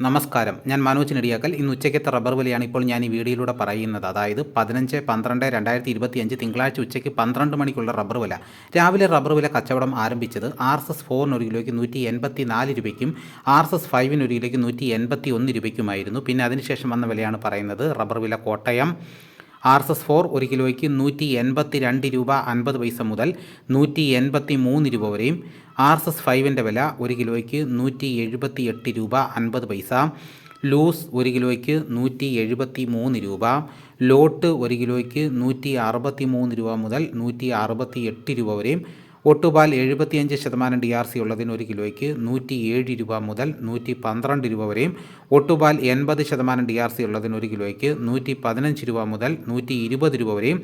നമസ്കാരം. ഞാൻ മനോജ് നെടിയാക്കൽ. ഇന്ന് ഉച്ചയ്ക്കത്തെ റബ്ബർ വിലയാണ് ഇപ്പോൾ ഞാൻ ഈ വീഡിയോയിലൂടെ പറയുന്നത്. അതായത് പതിനഞ്ച് പന്ത്രണ്ട് രണ്ടായിരത്തി ഇരുപത്തിയഞ്ച് തിങ്കളാഴ്ച ഉച്ചയ്ക്ക് പന്ത്രണ്ട് മണിക്കുള്ള റബ്ബർ വില. രാവിലെ റബ്ബർ വില കച്ചവടം ആരംഭിച്ചത് ആർ എസ് എസ് ഫോറിന് ഒരു കിലോയ്ക്ക് നൂറ്റി എൺപത്തി നാല് രൂപയ്ക്കും ആർ എസ് എസ് ഫൈവിന് ഒരു കിലോയ്ക്ക് നൂറ്റി എൺപത്തി ഒന്ന് രൂപയ്ക്കുമായിരുന്നു. പിന്നെ അതിനുശേഷം വന്ന വിലയാണ് പറയുന്നത് റബ്ബർ വില Kottayam R S S four ഒരു കിലോയ്ക്ക് നൂറ്റി എൺപത്തി രണ്ട് രൂപ അൻപത് പൈസ മുതൽ നൂറ്റി എൺപത്തി മൂന്ന് രൂപ വരെയും ആർ എസ് എസ് ഫൈവിന്റെ വില ഒരു കിലോയ്ക്ക് നൂറ്റി എഴുപത്തി എട്ട് രൂപ അൻപത് പൈസ. ലൂസ് ഒരു കിലോയ്ക്ക് നൂറ്റി എഴുപത്തി മൂന്ന് രൂപ. ലോട്ട് ഒരു കിലോയ്ക്ക് നൂറ്റി അറുപത്തി മൂന്ന് രൂപ മുതൽ നൂറ്റി അറുപത്തി എട്ട് രൂപ വരെയും ഒട്ടുപാൽ എഴുപത്തിയഞ്ച് ശതമാനം ഡി ആർ സി ഉള്ളതിന് ഒരു കിലോയ്ക്ക് നൂറ്റി ഏഴ് രൂപ മുതൽ നൂറ്റി പന്ത്രണ്ട് രൂപ വരെയും ഒട്ടുപാൽ എൺപത് ശതമാനം ഡി ആർ സി ഉള്ളതിന് ഒരു കിലോയ്ക്ക് നൂറ്റി പതിനഞ്ച് രൂപ മുതൽ നൂറ്റി ഇരുപത് രൂപ വരെയും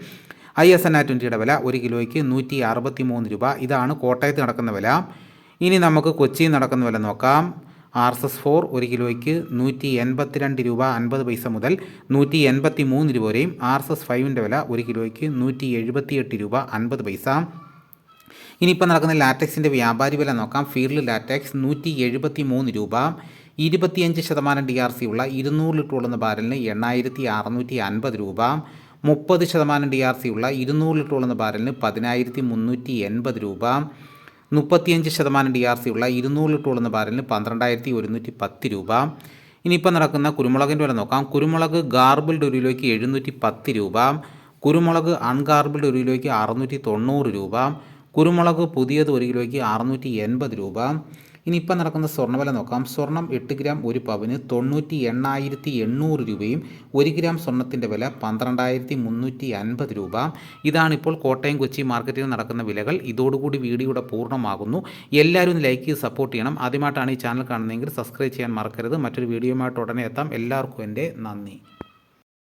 ഐ എസ് എൻ ആ ട്വന്റിയുടെ വില ഒരു കിലോയ്ക്ക് നൂറ്റി അറുപത്തി മൂന്ന് രൂപ. ഇതാണ് കോട്ടയത്ത് നടക്കുന്ന വില. ഇനി നമുക്ക് കൊച്ചിയിൽ നടക്കുന്ന വില നോക്കാം. ആർ എസ് എസ് ഫോർ ഒരു കിലോയ്ക്ക് നൂറ്റി എൺപത്തിരണ്ട് രൂപ അൻപത് പൈസ മുതൽ നൂറ്റി എൺപത്തി മൂന്ന് രൂപ വരെയും ആർ എസ് എസ് ഫൈവിന്റെ വില ഒരു കിലോയ്ക്ക് നൂറ്റി എഴുപത്തിയെട്ട് രൂപ അൻപത് പൈസ. ഇനിയിപ്പോൾ നടക്കുന്ന ലാറ്റക്സിന്റെ വ്യാപാരി വില നോക്കാം. ഫീൽഡ് ലാറ്റക്സ് നൂറ്റി എഴുപത്തി മൂന്ന് രൂപ ഇരുപത്തിയഞ്ച് ശതമാനം ഡി ആർ സി ഉള്ള ഇരുന്നൂറ് ലിറ്റർ ഉള്ളുന്ന ബാരലിന് എണ്ണായിരത്തി അറുന്നൂറ്റി അൻപത് രൂപ മുപ്പത് ശതമാനം ഡി ആർ സി ഉള്ള ഇരുന്നൂറ് ലിറ്റർ ഉള്ളുന്ന ബാരലിന് പതിനായിരത്തി മുന്നൂറ്റി എൺപത് രൂപ മുപ്പത്തിയഞ്ച് ശതമാനം ഡി ആർ സി ഉള്ള ഇരുന്നൂറ് ലിറ്റർ ഉള്ളുന്ന ബാരലിന് പന്ത്രണ്ടായിരത്തി ഒരുന്നൂറ്റി പത്ത് രൂപ. ഇനിയിപ്പോൾ നടക്കുന്ന കുരുമുളകിന്റെ വില നോക്കാം. കുരുമുളക് ഗാർബിൾഡ് ഒരു കിലോയ്ക്ക് എഴുന്നൂറ്റി പത്ത് രൂപ കുരുമുളക് അൺഗാർബിൾഡ് ഒരു കിലോയ്ക്ക് അറുന്നൂറ്റി തൊണ്ണൂറ് രൂപ കുരുമുളക് പുതിയത് ഒരു കിലോയ്ക്ക് അറുന്നൂറ്റി എൺപത് രൂപ. ഇനി നടക്കുന്ന സ്വർണവില നോക്കാം. സ്വർണം എട്ട് ഗ്രാം ഒരു പവന് തൊണ്ണൂറ്റി എണ്ണായിരത്തി എണ്ണൂറ് രൂപയും ഒരു ഗ്രാം സ്വർണത്തിന്റെ വില പന്ത്രണ്ടായിരത്തി മുന്നൂറ്റി അൻപത് രൂപ. ഇതാണിപ്പോൾ കോട്ടയം കൊച്ചി മാർക്കറ്റിൽ നടക്കുന്ന വിലകൾ. ഇതോടുകൂടി വീഡിയോയുടെ പൂർണമാകുന്നു. എല്ലാവരും ലൈക്ക് ചെയ്ത് സപ്പോർട്ട് ചെയ്യണം. ആദ്യമായിട്ടാണ് ഈ ചാനൽ കാണുന്നതെങ്കിൽ സബ്സ്ക്രൈബ് ചെയ്യാൻ മറക്കരുത്. മറ്റൊരു വീഡിയോയുമായിട്ട് ഉടനെ എത്താം. എല്ലാവർക്കും എന്റെ നന്ദി.